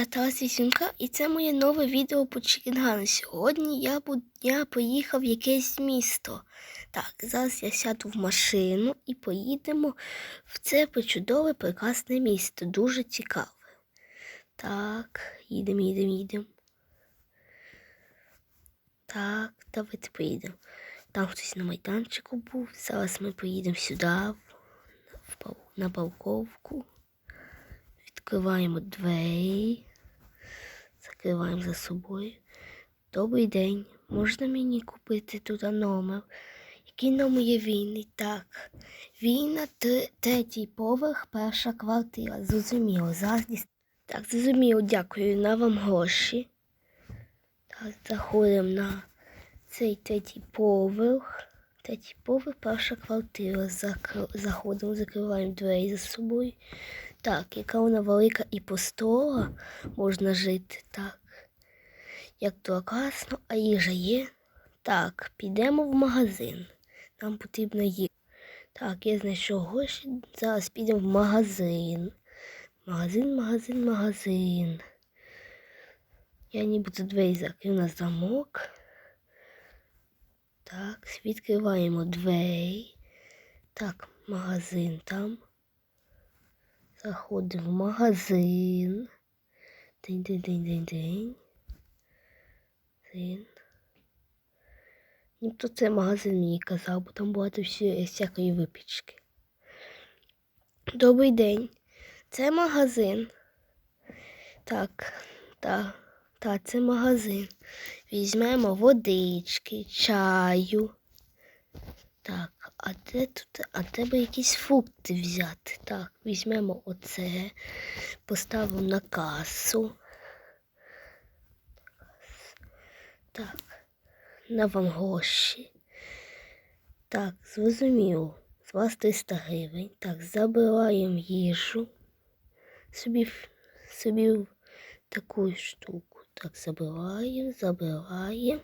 Я Тарас Вісімка, і це моє нове відео по Чікінгану. Сьогодні я, бу- я поїхав в якесь місто. Так, зараз я сяду в машину і поїдемо в це чудове прекрасне місто. Дуже цікаве. Так, їдемо, їдемо, їдемо. Так, давайте поїдемо. Там хтось на майданчику був. Зараз ми поїдемо сюди, на парковку. Відкриваємо двері, закриваємо за собою. Добрий день. Можна мені купити тут номер? Який номер є вільний? Так. Вільна, третій поверх, перша квартира. Зрозуміло. Зараз Так, зрозуміло, дякую. На вам гроші. Так, заходимо на цей третій поверх. Третій поверх, перша квартира. Закр- Заходимо, закриваємо двері за собою. Так, яка вона велика і простора, можна жити так. Як то класно, а їжа є. Так, підемо в магазин. Нам потрібно їсти. Так, я знайшов гроші. Зараз підемо в магазин. Магазин, магазин, магазин. Я нібито двері закрив на замок. Так, відкриваємо двері. Так, магазин там. Заходимо в магазин. День, день, день, день, день. День. Ніхто це магазин мені казав, бо там багато всі- всякої випічки. Добрий день. Це магазин. Так, так, так, це магазин. Візьмемо водички, чаю. Так, а де тут, а треба якісь фрукти взяти. Так, візьмемо оце, поставимо на касу. Так, на вам гроші. Так, зрозуміло. З вас 300 гривень. Так, забираємо їжу. Собі, собі таку штуку. Так, забираємо, забираємо.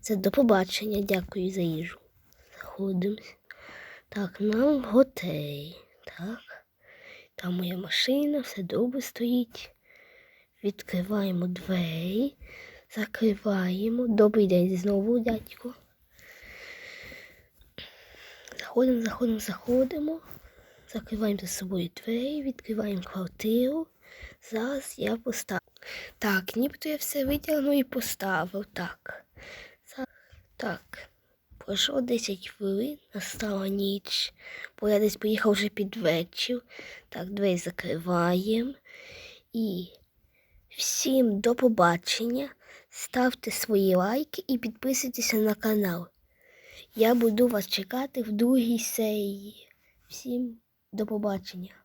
Це до побачення. Дякую за їжу. Заходимо. Так, нам готель. Так. Там моя машина, все добре стоїть. Відкриваємо двері, закриваємо. Добрий день знову, дядько. Заходимо, заходимо, заходимо. Закриваємо за собою двері, відкриваємо квартиру. Зараз я поставлю. Так, нібито я все витягнув і поставив. Так. Так. Пройшло 10 хвилин, настала ніч, бо я десь поїхав вже під вечір. Так, двері закриваємо. І всім до побачення. Ставте свої лайки і підписуйтеся на канал. Я буду вас чекати в другій серії. Всім до побачення.